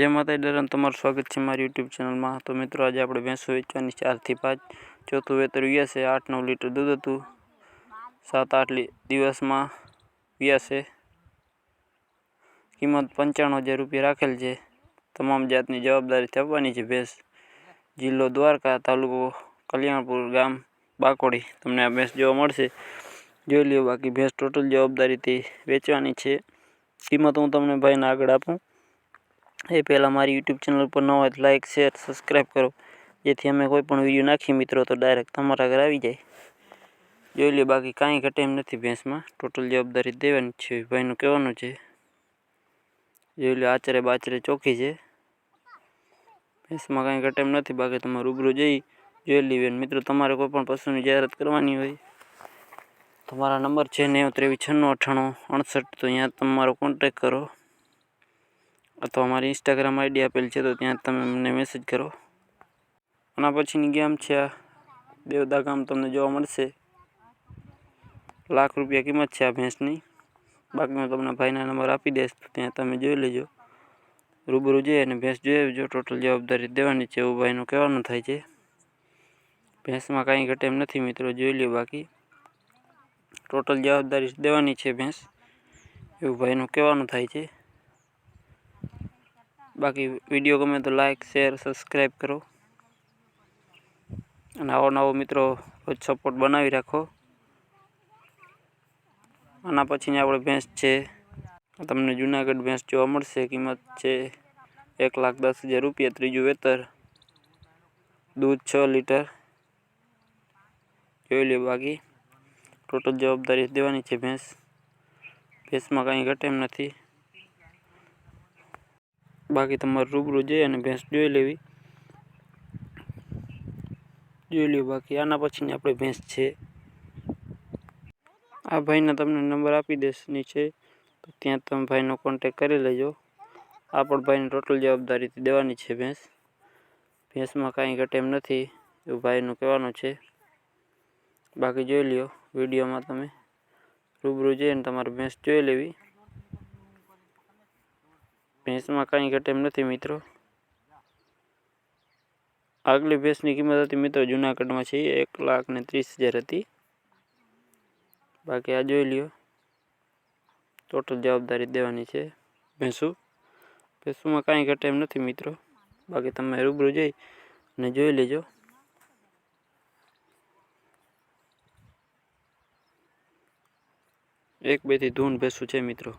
જય માતાજી, દરન તમારું સ્વાગત છે મારી યુટ્યુબ ચેનલમાં. તો મિત્રો, આજે આપણે ભેંસો વેચવાની ચારથી પાંચ, ચોથું વેતર વ્યાશે આઠ, નવ લીટર દૂધ હતું. સાત, આઠ દિવસમાં વ્યાસે. કિંમત પંચાણું હજાર રૂપિયા રાખેલ છે. તમામ જાતની જવાબદારી આપવાની છે ભેંસ. જિલ્લો દ્વારકા, તાલુકો કલ્યાણપુર ગામ, બાકોડી. તમને આ ભેંસ જોવા મળશે. જોઈ લ્યો બાકી ભેંસ ટોટલ જવાબદારીથી વેચવાની છે. કિંમત હું તમને ભાઈને આગળ આપું. એ પહેલાં મારી યુટ્યુબ ચેનલ પર ન હોય તો લાઇક શેર સબસ્ક્રાઈબ કરો. જેથી અમે કોઈ પણ વીડિયો નાખીએ મિત્રો, તો ડાયરેક્ટ તમારા ઘરે આવી જાય. જોઈ લે બાકી કાંઈ ઘટે એમ નથી ભેંસમાં. ટોટલ જવાબદારી દેવાની છે ભાઈનું કહેવાનું છે. જોઈ લે આચરે બાચરે ચોખ્ખી છે. ભેંસમાં કાંઈ ઘટે એમ નથી, બાકી તમારે રૂબરૂ જઈ, જોઈ લેવી મિત્રો, તમારે કોઈ પણ પશુની જાહેરાત કરવાની હોય. તમારા નંબર છે નેવું ત્રેવીસ છન્નું અઠ્ઠાણું અડસઠ, તો અહીંયા તમારો કોન્ટેક કરો. અથવા અમારી ઇન્સ્ટાગ્રામ આઈડી આપેલ છે, તો ત્યાં તમે મને મેસેજ કરો. આના પછીની ગેમ છે આ. દેવદા ગામ તમને જોવા મળશે. લાખ રૂપિયા કિંમત છે આ ભેંસની બાકી હું તમને ભાઈના નંબર આપી દઈશ, તો ત્યાં તમે જોઈ લેજો. રૂબરૂ જઈએ અને ભેંસ જોઈ આવજો. ટોટલ જવાબદારી દેવાની છે, એવું ભાઈનું કહેવાનું થાય છે. ભેંસમાં કાંઈ ઘટે એમ નથી મિત્રો, જોઈ લ્યો બાકી. ટોટલ જવાબદારી દેવાની છે ભેંસ. એવું ભાઈનું કહેવાનું થાય છે. બાકી વીડિયો ગમે તો લાઈક શેર સબસ્ક્રાઈબ કરો. અને આવો નવો મિત્રો રોજ સપોર્ટ બનાવી રાખો. આના પછીની આપણે ભેંસ છે. તમને જુનાગઢ ભેંસ જોવા મળશે. કિંમત છે એક લાખ દસ હજાર રૂપિયા. ત્રીજું વેતર દૂધ છ લીટર. જોઈ લે બાકી. ટોટલ જવાબદારી દેવાની છે ભેંસ ભેંસમાં કાંઈ ઘટે એમ નથી. બાકી તમારે રૂબરૂ જઈ અને ભેંસ જોઈ લેવી. જોઈ લ્યો, બાકી આના પછીની આપણે ભેંસ છે. આ ભાઈના તમને નંબર આપી દેશ નીચે. તો ત્યાં તમે ભાઈનો કોન્ટેક કરી લેજો. આ પણ ભાઈને ટોટલ જવાબદારીથી દેવાની છે ભેંસ. ભેંસમાં કાંઈ ઘટે એમ નથી, એવું ભાઈનું કહેવાનું છે. બાકી જોઈ લ્યો, વિડીયોમાં તમે રૂબરૂ જઈને તમારે ભેંસ જોઈ લેવી. ભેંસમાં કાંઈ ઘટે એમ નથી મિત્રો. આગલી ભેંસની કિંમત હતી મિત્રો જુનાગઢમાં છે, એક લાખ ને ત્રીસ હજાર હતી. બાકી આ જોઈ લ્યો. ટોટલ જવાબદારી દેવાની છે ભેંસું. ભેંસુમાં કાંઈ ઘટે એમ નથી મિત્રો. બાકી તમે રૂબરૂ જઈ અને જોઈ લેજો. એક બેથી ધૂન ભેંસું છે મિત્રો.